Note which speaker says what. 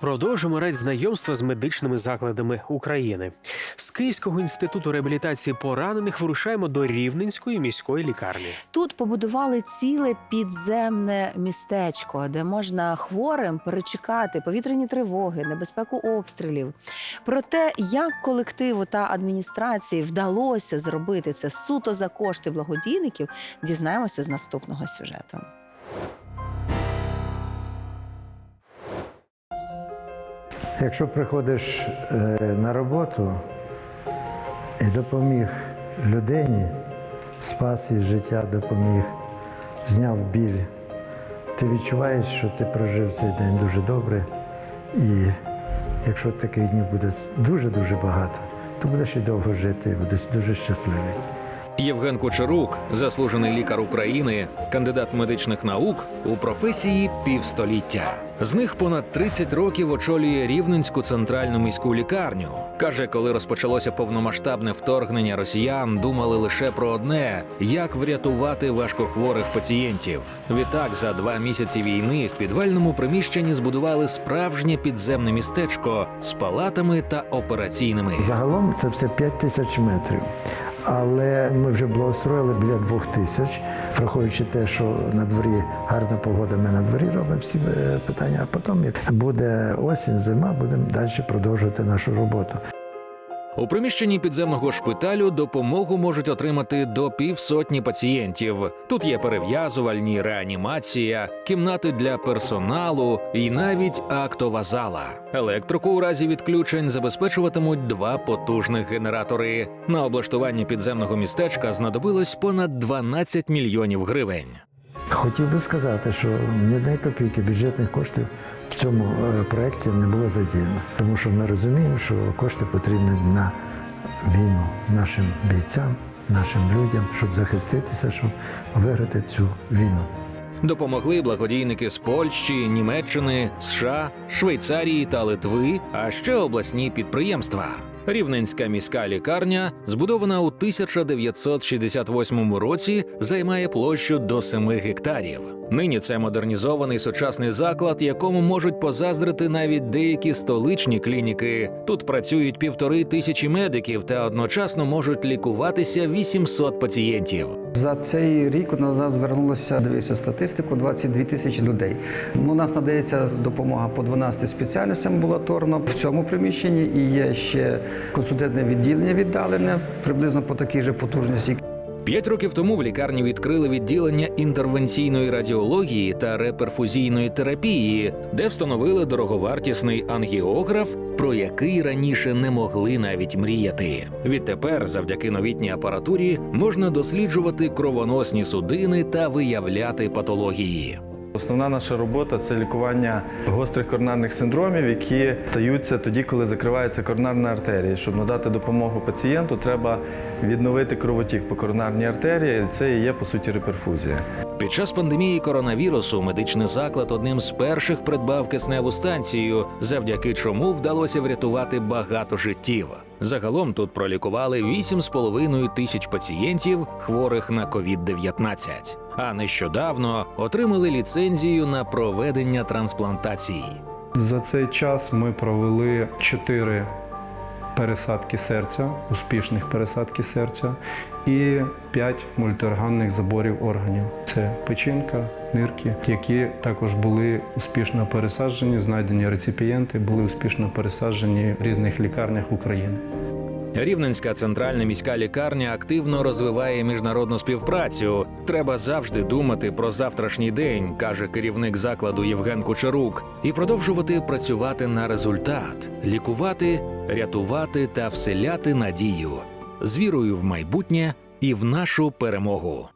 Speaker 1: Продовжимо раді знайомства з медичними закладами України. З Київського інституту реабілітації поранених вирушаємо до Рівненської міської лікарні.
Speaker 2: Тут побудували ціле підземне містечко, де можна хворим перечекати повітряні тривоги, небезпеку обстрілів. Про те, як колективу та адміністрації вдалося зробити це суто за кошти благодійників, дізнаємося з наступного сюжету.
Speaker 3: Якщо приходиш е, на роботу і допоміг людині, спас їй життя, допоміг, зняв біль, ти відчуваєш, що ти прожив цей день дуже добре. І якщо таких днів буде дуже-дуже багато, то будеш і довго жити, і будеш дуже щасливий.
Speaker 4: Євген Кучерук, заслужений лікар України, кандидат медичних наук у професії півстоліття. З них понад 30 років очолює Рівненську центральну міську лікарню. Каже, коли розпочалося повномасштабне вторгнення росіян, думали лише про одне: як врятувати важкохворих пацієнтів. Відтак, за два місяці війни в підвальному приміщенні збудували справжнє підземне містечко з палатами та операційними.
Speaker 3: Загалом це все 5 тисяч метрів. Але ми вже благоустроїли біля двох тисяч, враховуючи те, що на дворі гарна погода, ми на дворі робимо всі е, питання, а потім буде осінь, зима, будемо далі продовжувати нашу роботу.
Speaker 4: У приміщенні підземного шпиталю допомогу можуть отримати до півсотні пацієнтів. Тут є перев'язувальні, реанімація, кімнати для персоналу і навіть актова зала. Електрику у разі відключень забезпечуватимуть два потужних генератори. На облаштування підземного містечка знадобилось понад 12 мільйонів гривень.
Speaker 3: Хотів би сказати, що ні одної копійки бюджетних коштів в цьому е, проєкті не було задіяно, тому що ми розуміємо, що кошти потрібні на війну нашим бійцям, нашим людям, щоб захиститися, щоб виграти цю війну.
Speaker 4: Допомогли благодійники з Польщі, Німеччини, США, Швейцарії та Литви, а ще обласні підприємства. Рівненська міська лікарня, збудована у 1968 році, займає площу до 7 гектарів. Нині це модернізований сучасний заклад, якому можуть позаздрити навіть деякі столичні клініки. Тут працюють півтори тисячі медиків та одночасно можуть лікуватися 800 пацієнтів.
Speaker 5: За цей рік на нас звернулося, дивився статистику, 22 тисячі людей. У нас надається допомога по 12 спеціальностям амбулаторно в цьому приміщенні і є ще консультативне відділення віддалене, приблизно по такій же потужності.
Speaker 4: П'ять років тому в лікарні відкрили відділення інтервенційної радіології та реперфузійної терапії, де встановили дороговартісний ангіограф, про який раніше не могли навіть мріяти. Відтепер, завдяки новітній апаратурі, можна досліджувати кровоносні судини та виявляти патології.
Speaker 6: Основна наша робота це лікування гострих коронарних синдромів, які стаються тоді, коли закривається коронарна артерія. Щоб надати допомогу пацієнту, треба відновити кровотік по коронарній артерії. Це і є по суті реперфузія.
Speaker 4: Під час пандемії коронавірусу медичний заклад одним з перших придбав кисневу станцію, завдяки чому вдалося врятувати багато життів. Загалом тут пролікували 8,5 тисяч пацієнтів, хворих на COVID-19. А нещодавно отримали ліцензію на проведення трансплантації.
Speaker 7: За цей час ми провели чотири пересадки серця, успішних пересадки серця, і п'ять мультиорганних заборів органів. Це печінка, нирки, які також були успішно пересаджені, знайдені реципієнти, були успішно пересаджені в різних лікарнях України.
Speaker 4: Рівненська центральна міська лікарня активно розвиває міжнародну співпрацю. Треба завжди думати про завтрашній день, каже керівник закладу Євген Кучерук, і продовжувати працювати на результат, лікувати, рятувати та вселяти надію з вірою в майбутнє і в нашу перемогу.